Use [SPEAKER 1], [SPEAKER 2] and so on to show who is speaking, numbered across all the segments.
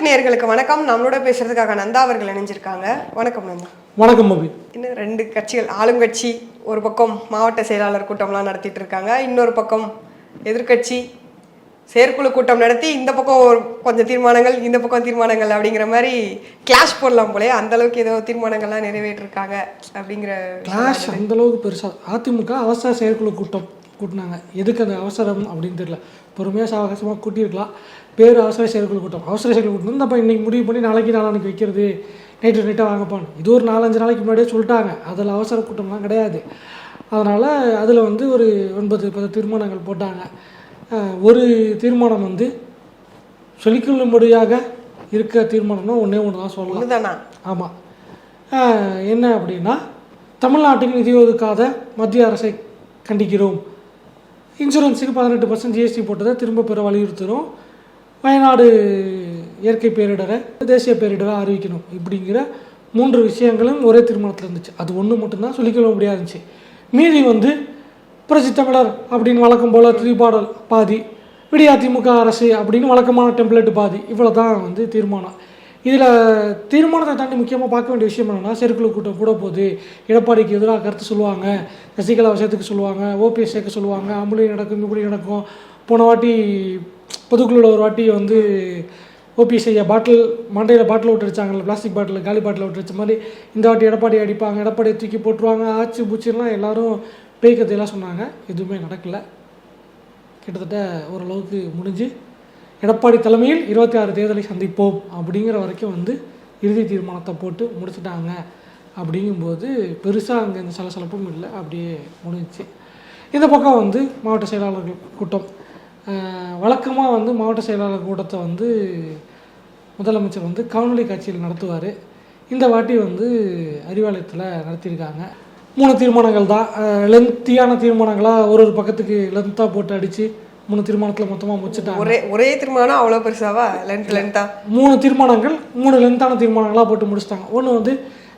[SPEAKER 1] Life நேயர்களுக்கு வணக்கம். நம்மளோட பேசுறதுக்காக நந்தா அவர்கள் இணைஞ்சிருக்காங்க. வணக்கம் நந்தா.
[SPEAKER 2] வணக்கம் அபி
[SPEAKER 1] இன்னும் ரெண்டு கட்சிகள் ஆளுங்கட்சி ஒரு பக்கம் மாவட்ட செயலாளர் கூட்டம்லாம் நடத்திட்டு இருக்காங்க. இன்னொரு பக்கம் எதிர்க்கட்சி செயற்குழு கூட்டம் நடத்தி இந்த பக்கம் ஒரு கொஞ்சம் தீர்மானங்கள் இந்த பக்கம் தீர்மானங்கள் அப்படிங்கிற மாதிரி கிளாஷ் போடலாம் போலே அந்த அளவுக்கு ஏதோ தீர்மானங்கள்லாம் நிறைவேற்றிருக்காங்க அப்படிங்கிற
[SPEAKER 2] கிளாஷ் அந்த அளவுக்கு பெருசா அதிமுக அவசர செயற்குழு கூட்டம். கூட்டினாங்க. எதுக்கு அந்த அவசரம் அப்படின்னு தெரியல. பொறுமையாக சாவகாசமாக கூட்டியிருக்கலாம். பேர் அவசர செயற்குழு கூட்டம். அவசர செயற்குழு கூட்டம். இந்த இன்னைக்கு முடிவு பண்ணி நாளைக்கு நாளானைக்கு வைக்கிறது. நைட்டு நைட்டாக வாங்கப்பான்னு இது ஒரு நாலஞ்சு நாளைக்கு முன்னாடியே சொல்லிட்டாங்க. அதில் அவசர கூட்டம்லாம் கிடையாது. அதனால் அதில் வந்து ஒரு ஒன்பது பத்து தீர்மானங்கள் போட்டாங்க. ஒரு தீர்மானம் வந்து சொல்லிக்கொள்ளும்படியாக இருக்க தீர்மானம்னா ஒன்றே ஒன்று தான் சொல்லலாம் ஆமாம் என்ன அப்படின்னா தமிழ்நாட்டுக்கு நிதி ஒதுக்காத மத்திய அரசை கண்டிக்கிறோம். இன்சூரன்ஸுக்கு பதினெட்டு பர்சன்ட் ஜிஎஸ்டி போட்டதை திரும்ப பெற வலியுறுத்துகிறோம் வயநாடு இயற்கை பேரிடரை தேசிய பேரிடரை அறிவிக்கணும் இப்படிங்கிற மூன்று விஷயங்களும் ஒரே தீர்மானத்தில் இருந்துச்சு. அது ஒன்று மட்டும்தான் சொல்லிக்கொள்ள முடியாது இருந்துச்சு. மீதி வந்து புரட்சி தமிழர் அப்படின்னு வழக்கம் போல் திரிபாடல் பாதி விடியா திமுக அரசு அப்படின்னு வழக்கமான டெம்ப்ளேட் பாதி. இவ்வளோ தான் வந்து தீர்மானம். இதில் தீர்மானத்தை தாண்டி முக்கியமாக பார்க்க வேண்டிய விஷயம் என்னென்னா செயற்குழு கூட்டம் கூட போகுது எடப்பாடிக்கு எதிராக கருத்து சொல்லுவாங்க. சசிகலா விஷயத்துக்கு சொல்லுவாங்க. ஓபிஎஸ் சேர்க்க சொல்லுவாங்க. அம்புலி நடக்கும் இப்படி நடக்கும். போன வாட்டி பொதுக்குழுவில் ஒரு வாட்டி வந்து ஓபிஎஸ் ஐயா பாட்டில் மண்டையில் பாட்டில் விட்டு அடிச்சாங்கல்ல பிளாஸ்டிக் பாட்டில் காலி பாட்டில் விட்டு அடிச்ச மாதிரி இந்த வாட்டி எடப்பாடி அடிப்பாங்க. எடப்பாடியை தூக்கி போட்டுருவாங்க. ஆச்சு பூச்சிலாம் எல்லாரும் பேய் கதையெல்லாம் சொன்னாங்க. எதுவுமே நடக்கலை. கிட்டத்தட்ட ஓரளவுக்கு முடிஞ்சு எடப்பாடி தலைமையில் இருபத்தி ஆறு தேர்தலை சந்திப்போம் அப்படிங்கிற வரைக்கும் வந்து இறுதி தீர்மானத்தை போட்டு முடிச்சிட்டாங்க. அப்படிங்கும்போது பெருசாக அங்கே இந்த சலசலப்பும் இல்லை. அப்படியே முடிஞ்சிச்சு. இந்த பக்கம் வந்து மாவட்ட செயலாளர்கள் கூட்டம். வழக்கமாக வந்து மாவட்ட செயலாளர் கூட்டத்தை வந்து முதலமைச்சர் வந்து காணொலி காட்சியில் நடத்துவார். இந்த வாட்டி வந்து அறிவாலயத்தில் நடத்தியிருக்காங்க. மூணு தீர்மானங்கள் தான். லென்த்தியான தீர்மானங்களாக ஒரு ஒரு பக்கத்துக்கு லென்த்தாக போட்டு அடித்து மூணு தீர்மானத்தில் மொத்தமாக முடிச்சிட்டாங்க.
[SPEAKER 1] ஒரே ஒரே தீர்மானம் அவ்வளோ பெருசாவா? லென்த் லென்த்தா
[SPEAKER 2] மூணு தீர்மானங்கள் மூணு லென்த்தான தீர்மானங்களாக போட்டு முடிச்சிட்டாங்க. ஒன்று வந்து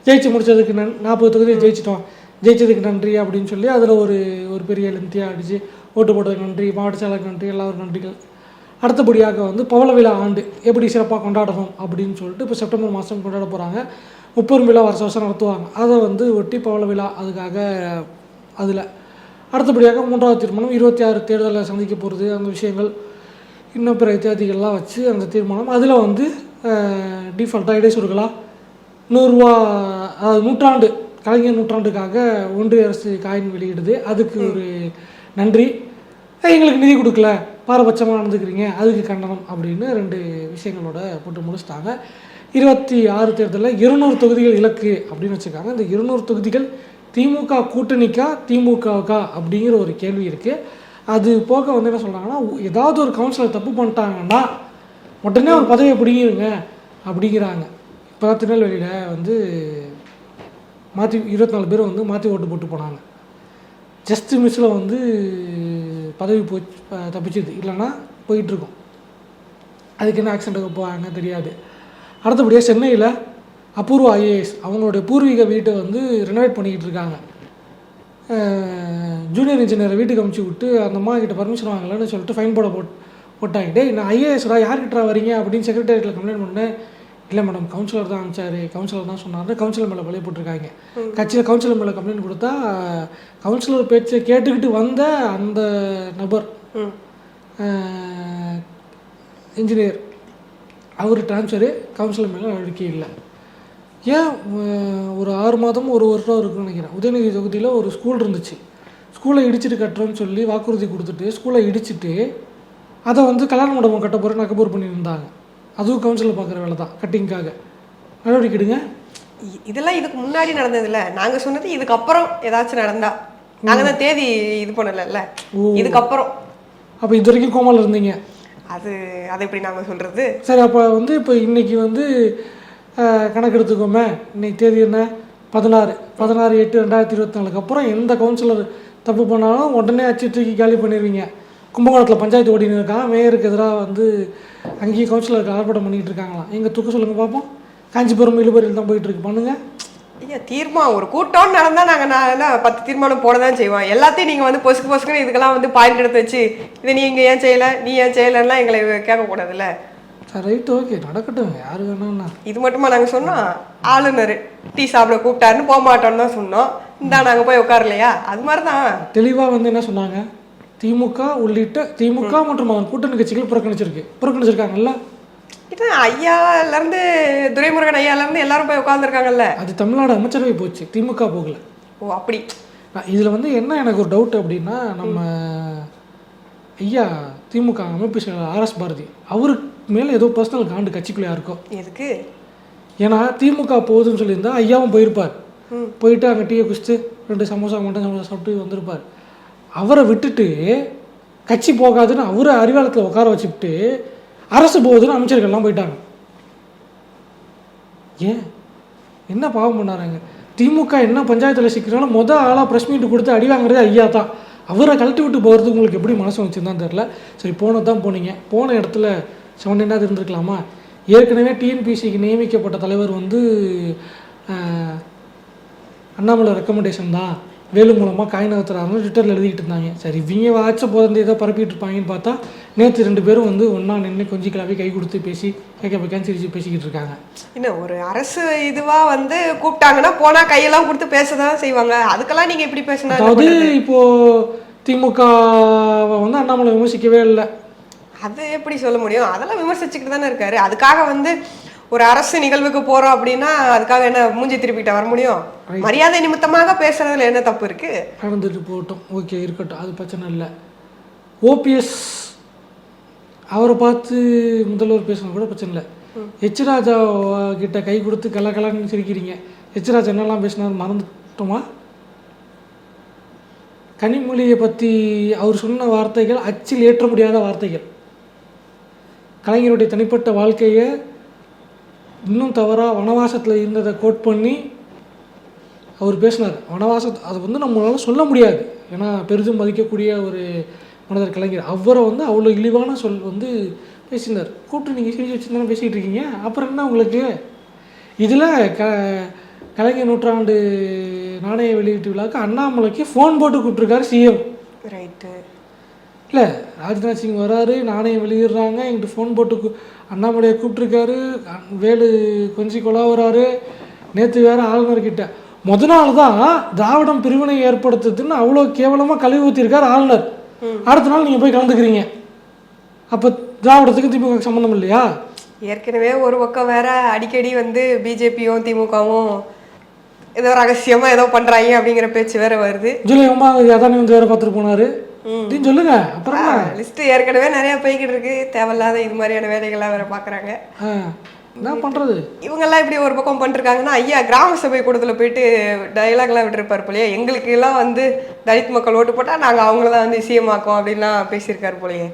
[SPEAKER 2] ஜெயிச்சு முடிச்சதுக்கு நன் நாற்பது தொகுதியை ஜெயிச்சிட்டோம். ஜெயிச்சதுக்கு நன்றி அப்படின்னு சொல்லி அதில் ஒரு ஒரு பெரிய லென்த்தியாக அடித்து ஓட்டு போட்டதுக்கு நன்றி மாவட்ட செயலருக்கு நன்றி எல்லாரும் நன்றிகள். அடுத்தபடியாக வந்து பவள விழா ஆண்டு எப்படி சிறப்பாக கொண்டாடணும் அப்படின்னு சொல்லிட்டு இப்போ செப்டம்பர் மாதம் கொண்டாட போகிறாங்க முப்பெரும் விழா வருஷம் வருஷம் நடத்துவாங்க. அதை வந்து ஒட்டி பவள விழா அதுக்காக அதில் அடுத்தபடியாக மூன்றாவது தீர்மானம் இருபத்தி ஆறு தேர்தலில் சந்திக்க போகிறது அந்த விஷயங்கள் இன்னும் பிற இத்தியாதிகள்லாம் வச்சு அந்த தீர்மானம். அதில் வந்து டிஃபால்ட்டாக இடைச்சொருகளாக நூறுரூவா அதாவது நூற்றாண்டு கலைஞர் நூற்றாண்டுக்காக ஒன்றிய அரசு காயின் வெளியிடுது. அதுக்கு ஒரு நன்றி. எங்களுக்கு நிதி கொடுக்கல. பாரபட்சமாக நடந்துக்கிறீங்க. அதுக்கு கண்டனம் அப்படின்னு ரெண்டு விஷயங்களோட போட்டு முடிச்சிட்டாங்க. இருபத்தி ஆறு தேர்தலில் இருநூறு தொகுதிகள் இலக்கு அப்படின்னு வச்சுருக்காங்க. இந்த இருநூறு தொகுதிகள் திமுக கூட்டணிக்கா திமுகவுக்கா அப்படிங்கிற ஒரு கேள்வி இருக்குது அது போக வந்து என்ன சொல்கிறாங்கன்னா ஏதாவது ஒரு கவுன்சிலர் தப்பு பண்ணிட்டாங்கன்னா உடனே ஒரு பதவியை பிடிங்கிருங்க அப்படிங்கிறாங்க. இப்போ திருநெல்வேலியில் வந்து மாற்றி இருபத்தி நாலு பேர் வந்து மாற்றி ஓட்டு போட்டு போனாங்க. ஜஸ்ட் மிஸ்ஸில் வந்து பதவி போ தப்பிச்சுது. இல்லைன்னா போயிட்டுருக்கோம் அதுக்கு என்ன ஆக்சிடென்ட் போவாங்க தெரியாது. அடுத்தபடியாக சென்னையில் அபூர்வா ஐஏஎஸ் அவங்களுடைய பூர்வீக வீட்டை வந்து ரெனோவேட் பண்ணிக்கிட்டு இருக்காங்க. ஜூனியர் இன்ஜினியரை வீட்டுக்கு அமுச்சு விட்டு அந்த அம்மா கிட்ட பர்மிஷன் வாங்கலன்னு சொல்லிட்டு ஃபைன் போட போட் போட்டாங்க. டேய் நான் ஐஏஎஸ்டா யார்கிட்ட வரீங்க அப்படின்னு செக்ரட்டரியேட்டில் கம்ப்ளைண்ட் பண்ணேன் இல்லை மேடம் கவுன்சிலர் தான் அனுப்பிச்சாரு கவுன்சிலர் தான் சொன்னார். கவுன்சிலர் மேலே பழைய போட்டிருக்காங்க. கட்சியில் கவுன்சிலர் மேலே கம்ப்ளைண்ட் கொடுத்தா கவுன்சிலர் பேச்சை கேட்டுக்கிட்டு வந்த அந்த நபர் இன்ஜினியர் அவர் ட்ரான்ஸ்ஃபரு கவுன்சிலர் மேலே நடவடிக்கை இல்லை. ஏன் ஒரு ஆறு மாதம் ஒரு வருஷம் இருக்குன்னு நினைக்கிறேன். உதயநிதி தொகுதியில் ஒரு ஸ்கூல் இருந்துச்சு. ஸ்கூலை இடிச்சிட்டு கட்டுறோன்னு சொல்லி வாக்குறுதி கொடுத்துட்டு ஸ்கூலை இடிச்சிட்டு அதை வந்து கல்யாண மண்டபம் கட்ட போகிற நக்கபூர் பண்ணியிருந்தாங்க. அதுவும் கவுன்சிலர் பார்க்குற வேலை தான் கட்டிங்காக நடவடிக்கை எடுங்க
[SPEAKER 1] இதெல்லாம் இதுக்கு முன்னாடி நடந்ததுல நாங்க சொன்னது இதுக்கப்புறம் ஏதாச்சும் நடந்தா. நாங்க தான் தேதி இது பண்ணலல்ல. இதுக்கப்புறம்.
[SPEAKER 2] அப்போ இது வரைக்கும் கோமால இருந்தீங்க.
[SPEAKER 1] அது அதை எப்படி நாங்க சொல்றது?
[SPEAKER 2] சரி அப்போ வந்து இப்போ இன்னைக்கு வந்து கணக்கெடுத்துக்கோமே. கணக்கு எடுத்துக்கோமே இன்னைக்கு தேதி என்ன? பதினாறு. பதினாறு எட்டு ரெண்டாயிரத்தி இருபத்தி நாலுக்கு அப்புறம் எந்த கவுன்சிலர் தப்பு பண்ணாலும் உடனே அச்சு தூக்கி காலி பண்ணிடுவீங்க கும்பகோணத்தில் பஞ்சாயத்து ஓடினு இருக்காங்க மேயருக்கு எதிராக வந்து அங்கேயும் கவுன்சிலருக்கு ஆர்ப்பாட்டம் பண்ணிக்கிட்டு இருக்காங்களாம். எங்கள் தூக்க சொல்லுங்கள் பார்ப்போம் காஞ்சிபுரம் இழுபறியில் தான் போயிட்டு இருக்கு. பண்ணுங்க.
[SPEAKER 1] ஐயா தீர்மானம் ஒரு கூட்டம்னு நடந்தால் நாங்கள் நான் பத்து தீர்மானம் போட தான் செய்வோம். எல்லாத்தையும் நீங்கள் வந்து பொசுக்கு பொசுக்குன்னு இதுக்கெல்லாம் வந்து பாயிண்ட் எடுத்து வச்சு இதை நீங்கள் ஏன் செய்யலை? நீ ஏன் செய்யலைன்னா எங்களை கேட்கக்கூடாதுல்ல?
[SPEAKER 2] ரைட் ஓகே நடக்கட்டும் யார் வேணாம்னா
[SPEAKER 1] இது மட்டுமா நாங்க சொன்னோம்? ஆளுநர். டீ சாப்பிட கூப்பிட்டாருன்னு போக மாட்டோம்னு தான் சொன்னோம். இந்தா நாங்க போய் உட்காரலையா? அது மாதிரி தான்
[SPEAKER 2] தெளிவாக வந்து என்ன சொன்னாங்க? திமுக உள்ளிட்ட திமுக மற்றும் அதன் கூட்டணி கட்சிகள் புறக்கணிச்சிருக்கு. புறக்கணிச்சிருக்காங்கல்ல?
[SPEAKER 1] இது ஐயால இருந்து துரைமுருகன் ஐயால இருந்து எல்லாரும் போய் உட்காந்துருக்காங்கல்ல
[SPEAKER 2] அது தமிழ்நாடு அமைச்சரவை போச்சு. திமுக போகல.
[SPEAKER 1] ஓ அப்படி.
[SPEAKER 2] இதில் வந்து என்ன எனக்கு ஒரு டவுட் அப்படின்னா நம்ம ஐயா திமுக அமைப்பு செயலாளர் ஆர்எஸ் பாரதி அவருக்கு மேலே ஏதோ பர்சனல் காண்டு கட்சிக்குள்ளே இருக்கோ
[SPEAKER 1] எதுக்கு?
[SPEAKER 2] ஏன்னா திமுக போகுதுன்னு சொல்லியிருந்தா ஐயாவும் போயிருப்பார். போயிட்டு அங்கே டீயை குடிச்சிட்டு ரெண்டு சமோசா மட்டும் சமோசா சாப்பிட்டு வந்திருப்பார். அவரை விட்டுட்டு கட்சி போகாதுன்னு அவரை அறிவாலயத்தில் உட்கார வச்சுக்கிட்டு அரசு போகுதுன்னு அமைச்சர்கள்லாம் போயிட்டாங்க. ஏன்? என்ன பாவம் பண்ணாருங்க? திமுக என்ன பஞ்சாயத்தில் சிக்கிறாலும் மொதல் ஆளாக ப்ரெஸ் மீட் கொடுத்து அடி வாங்குறதே ஐயா தான். அவரை கழட்டி விட்டு போகிறதுக்கு உங்களுக்கு எப்படி மனசு வச்சுருந்தான்னு தெரில சரி போனது தான் போனீங்க. போன இடத்துல செவன்டீனாவது இருந்திருக்கலாமா? ஏற்கனவே டிஎன்பிசிக்கு நியமிக்கப்பட்ட தலைவர் வந்து அண்ணாமலை ரெக்கமெண்டேஷன் தான். வேலு மூலமாக காய் நகர்த்துறாருன்னு ட்விட்டரில் எழுதிக்கிட்டு இருந்தாங்க. சரி இவங்க வாட்ச போதந்து ஏதோ பரப்பிட்டு இருப்பாங்கன்னு பார்த்தா நேற்று ரெண்டு பேரும் வந்து ஒன்றா நின்று கொஞ்சி கிளம்பி கை கொடுத்து பேசி கேட்க வைக்கான்னு சிரிச்சு பேசிக்கிட்டு இருக்காங்க.
[SPEAKER 1] என்ன ஒரு அரசு இதுவா வந்து கூப்பிட்டாங்கன்னா போனா கையெல்லாம் கொடுத்து பேசதான் செய்வாங்க. அதுக்கெல்லாம் நீங்க இப்படி பேசினா
[SPEAKER 2] அதாவது
[SPEAKER 1] பண்றது?
[SPEAKER 2] இப்போ திமுக வந்து அண்ணாமலை விமர்சிக்கவே இல்லை.
[SPEAKER 1] அது எப்படி சொல்ல முடியும்? அதெல்லாம் விமர்சிச்சுக்கிட்டு தானே இருக்காரு. அதுக்காக வந்து ஒரு அரசு நிகழ்வுக்கு போறோம் அப்படின்னா அதுக்காக என்ன மூஞ்சி திருப்பிட்டு வர முடியும்? மரியாதை நிமித்தமாக பேசுறதுல என்ன தப்பு இருக்கு?
[SPEAKER 2] நடந்துட்டு போகட்டும். ஓகே இருக்கட்டும். அது பிரச்சனை இல்லை. ஓபிஎஸ் அவரை பார்த்து முதல்வர் பேசணும் கூட பிரச்சனை இல்லை. எச் ராஜா கிட்ட கை கொடுத்து கல கலன்னு சிரிக்கிறீங்க. எச் ராஜா என்னெல்லாம் பேசினார் மறந்துட்டோமா? கனிமொழியை பற்றி அவர் சொன்ன வார்த்தைகள் அச்சில் ஏற்ற முடியாத வார்த்தைகள். கலைஞருடைய தனிப்பட்ட வாழ்க்கையை இன்னும் தவறாக வனவாசத்தில் இருந்ததை கோட் பண்ணி அவர் பேசினார். வனவாச அதை வந்து நம்மளால் சொல்ல முடியாது. ஏன்னா பெரிதும் மதிக்கக்கூடிய ஒரு மனிதர் கலைஞர். அவரை வந்து அவ்வளோ இழிவான சொல் வந்து பேசினார். கூப்பிட்டு நீங்கள் சிரிச்சு வச்சு தானே பேசிகிட்டு இருக்கீங்க? அப்புறம் என்ன உங்களுக்கு? இதில் க கலைஞர் நூற்றாண்டு நாணய வெளியீட்டு விழாவுக்கு அண்ணாமலைக்கு ஃபோன் போட்டு கூப்பிட்ருக்காரு சிஎம்
[SPEAKER 1] ரைட்டு
[SPEAKER 2] இல்லை ராஜ்நாத் சிங் வராரு நாணயம் வெளியிடுறாங்க எங்கிட்ட ஃபோன் போட்டு அண்ணாமலையை கூப்பிட்ருக்காரு வேலு கொஞ்சி கொலாவுறாரு நேற்று வேற ஆளுநர்கிட்ட முத நாள் தான் திராவிடம் பிரிவினை ஏற்படுத்துதுன்னு அவ்வளோ கேவலமாக கழுவி ஊற்றிருக்கார் ஆளுநர் அடுத்த நாள் நீங்கள் போய் கலந்துக்கிறீங்க. அப்போ திராவிடத்துக்கு திமுக சம்மந்தம் இல்லையா?
[SPEAKER 1] ஏற்கனவே ஒரு பக்கம் வேற அடிக்கடி வந்து பிஜேபியும் திமுகவும் ஏதோ ரகசியமா ஏதோ பண்றாங்க அப்படிங்கிற பேச்சு வேற வருது.
[SPEAKER 2] ஜூலை ஒன்பதாம் அதானி வந்து வேற பார்த்துட்டு போனாரு. அப்படின்னு சொல்லுங்க அப்புறம்?
[SPEAKER 1] லிஸ்ட் ஏற்கனவே நிறைய போய்கிட்டு இருக்கு. தேவையில்லாத இது மாதிரியான வேலைகள்லாம் வேற பாக்குறாங்க.
[SPEAKER 2] என்ன பண்ணுறது
[SPEAKER 1] இவங்கெல்லாம் இப்படி ஒரு பக்கம் பண்ணிருக்காங்கன்னா ஐயா கிராம சபை கூடத்துல போயிட்டு டயலாக்லாம் விட்டுருப்பாரு போலயே. எங்களுக்கு எல்லாம் வந்து தலித் மக்கள் ஓட்டு போட்டா நாங்க அவங்கள தான் வந்து சிஎம் ஆக்கோம் அப்படின்லாம் பேசியிருக்காரு போலயே.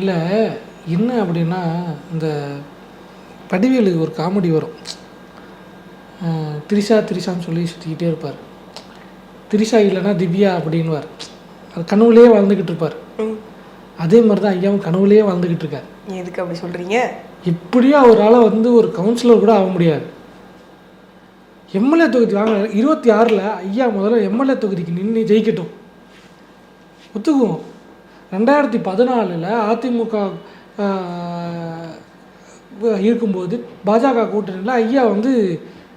[SPEAKER 2] இல்லை என்ன அப்படின்னா இந்த வடிவேலுக்கு ஒரு காமெடி வரும். திரிஷா திரிஷான்னு சொல்லி சுற்றிக்கிட்டே இருப்பார். திரிஷா இல்லைன்னா திவ்யா அப்படின்னுவார். அது கனவுலேயே வாழ்ந்துக்கிட்டு இருப்பார். அதே மாதிரி தான் ஐயாவும் கனவுலேயே வாழ்ந்துக்கிட்டு இருக்கார்.
[SPEAKER 1] எதுக்கு அப்படி சொல்றீங்க?
[SPEAKER 2] எப்படியும் அவரால் வந்து ஒரு கவுன்சிலர் கூட ஆக முடியாது. எம்எல்ஏ தொகுதி வாங்க இருபத்தி ஆறில் ஐயா முதல்ல எம்எல்ஏ தொகுதிக்கு நின்று ஜெயிக்கட்டும். ஒத்துக்குவோம். ரெண்டாயிரத்தி பதினாலில் அதிமுக இருக்கும்போது பாஜக கூட்டணியில் ஐயா வந்து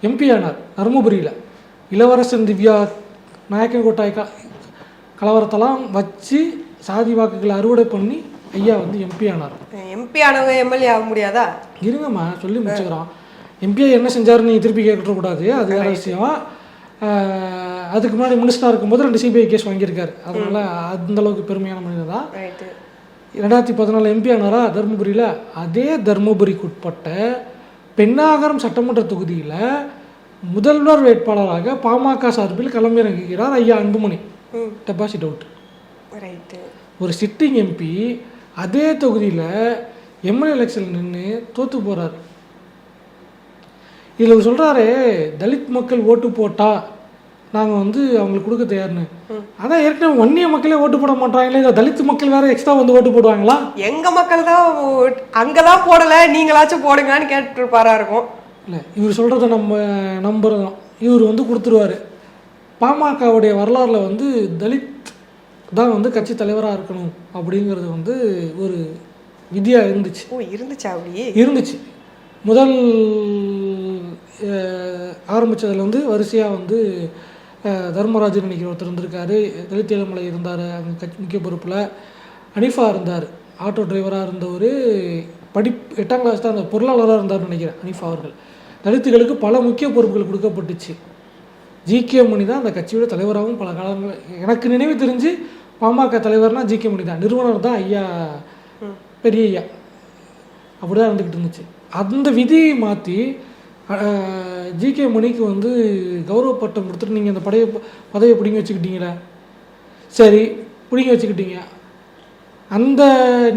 [SPEAKER 2] எம்பி ஆனார் தருமபுரியில். இளவரசன் திவ்யா நாயக்கன்கோட்டாய் க கலவரத்தெல்லாம் வச்சு சாதி வாக்குகளை அறுவடை பண்ணி ஐயா வந்து எம்பி ஆனார்.
[SPEAKER 1] எம்பி ஆனவங்க எம்எல்ஏ ஆக முடியாதா?
[SPEAKER 2] இருங்கம்மா சொல்லி முடிச்சுக்கிறோம். எம்பிஐ என்ன செஞ்சாருன்னு நீ திருப்பி கேட்கக்கூடாது. அது வேற விஷயம். அதுக்கு முன்னாடி மினிஸ்டராக இருக்கும்போது ரெண்டு சிபிஐ கேஸ் வாங்கியிருக்காரு. அதனால அந்த அளவுக்கு பெருமையான மனிதர் தான். ரெண்டாயிரத்தி பதினாலு எம்பி ஆனாரா? தருமபுரியில். அதே தருமபுரிக்கு உட்பட்ட பெண்ணாகரம் சட்டமன்ற தொகுதியில் முதல்வர் வேட்பாளராக பாமக சார்பில் களமிறங்குகிறார் ஐயா அன்புமணி. டெபாசிட் அவுட்
[SPEAKER 1] ரைட்டு
[SPEAKER 2] ஒரு சிட்டிங் எம்பி அதே தொகுதியில் எம்எல்ஏ எலெக்ஷன் நின்று தோற்று போகிறார் இதில் சொல்கிறாரு தலித் மக்கள் ஓட்டு போட்டா நாங்கள் வந்து அவங்களுக்கு கொடுக்க தயார்னு. அதான் ஏற்கனவே வன்னிய மக்களே ஓட்டு போட மாட்டாங்களே இதை தலித் மக்கள் வேற எக்ஸ்ட்ரா வந்து ஓட்டு போடுவாங்களா?
[SPEAKER 1] எங்க மக்கள் தான் அங்கதான் போடல நீங்களாச்சும் போடுங்கன்னு கேட்டுருப்பாரா இருக்கும்.
[SPEAKER 2] இல்லை இவர் சொல்கிறத நம்ம நம்புறோம் இவர் வந்து கொடுத்துருவாரு. பாமகவுடைய வரலாறில் வந்து தலித் தான் வந்து கட்சி தலைவராக இருக்கணும் அப்படிங்கிறது வந்து ஒரு விதியாக இருந்துச்சு.
[SPEAKER 1] ஓ இருந்துச்சா அப்படி
[SPEAKER 2] இருந்துச்சு. முதல் ஆரம்பித்ததில் வந்து வரிசையாக வந்து தர்மராஜன் நினைக்கிற ஒருத்தர் இருந்திருக்காரு. தலித் ஏழுமலை இருந்தார் அங்கே கட்சி முக்கிய பொறுப்பில். அனிஃபா இருந்தார் ஆட்டோ டிரைவராக இருந்தவர். படி எட்டாம் கிளாஸ் தான் அந்த பொருளாளராக இருந்தார்னு நினைக்கிறேன் அனிஃபா அவர்கள். தலித்துகளுக்கு பல முக்கிய பொறுப்புகள் கொடுக்கப்பட்டுச்சு. ஜிகே மணி தான் அந்த கட்சியோட தலைவராகவும் பல காலங்கள் எனக்கு நினைவு தெரிஞ்சு பாமக தலைவர்னா ஜிகே மணி தான் நிறுவனர் தான் ஐயா பெரிய ஐயா. அப்படி தான் இருந்துக்கிட்டு இருந்துச்சு. அந்த விதியை மாற்றி ஜிகே மணிக்கு வந்து கௌரவ பட்டம் கொடுத்துட்டு நீங்கள் அந்த படையை பதவியை பிடிங்கி வச்சுக்கிட்டீங்களே? சரி பிடிங்கி வச்சுக்கிட்டீங்க. அந்த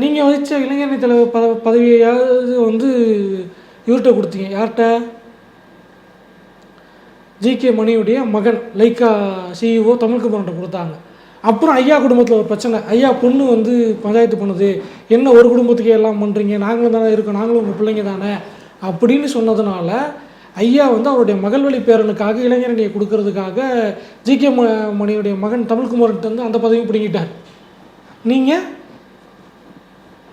[SPEAKER 2] நீங்கள் வச்ச இளைஞரணி தலைவர் பத யாராவது வந்து இவர்கிட்ட கொடுத்தீங்க. யார்கிட்ட? ஜிகே மணியுடைய மகன் லைக்கா சிஇஓ தமிழ்குமரன்ட்ட கொடுத்தாங்க. அப்புறம் ஐயா குடும்பத்தில் ஒரு பிரச்சனை. ஐயா பொண்ணு வந்து பஞ்சாயத்து பண்ணுது. என்ன ஒரு குடும்பத்துக்கே எல்லாம் பண்ணுறீங்க நாங்களும் தானே இருக்கோம். நாங்களும் உங்கள் பிள்ளைங்க தானே? அப்படின்னு சொன்னதுனால ஐயா வந்து அவருடைய மகள் வழி பேரனுக்காக இளைஞரணியை கொடுக்கறதுக்காக ஜிகே ம மணியுடைய மகன் தமிழ்குமார்கிட்ட வந்து அந்த பதவியும் பிடிங்கிட்டார். நீங்கள்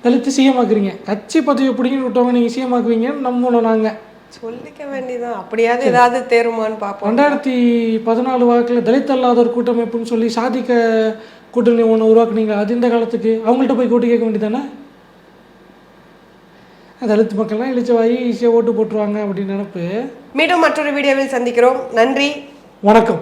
[SPEAKER 2] தலித்து சிஎமாக்குறீங்க கட்சி பதவியை பிடிங்கிட்டு விட்டவங்க நீங்கள் சிஎமாக்குவீங்கன்னு நம்பணும் நாங்கள்
[SPEAKER 1] சொல்லிக்க வேண்டியதான் அப்படியாவது ஏதாவது தேருமான்னு பார்ப்போம்.
[SPEAKER 2] ரெண்டாயிரத்தி பதினாலு வாக்கில் தலித் அல்லாதோர் கூட்டமைப்புன்னு சொல்லி சாதிக்க கூட்டணி ஒன்று உருவாக்குனீங்க. அது இந்த காலத்துக்கு அவங்கள்ட்ட போய் கூட்டி கேட்க வேண்டியதானே தலித் மக்கள்லாம் இழிச்ச வாயி ஈஸியாக ஓட்டு போட்டுருவாங்க அப்படின்னு நினப்பு.
[SPEAKER 1] மீண்டும் மற்றொரு வீடியோவில் சந்திக்கிறோம். நன்றி.
[SPEAKER 2] வணக்கம்.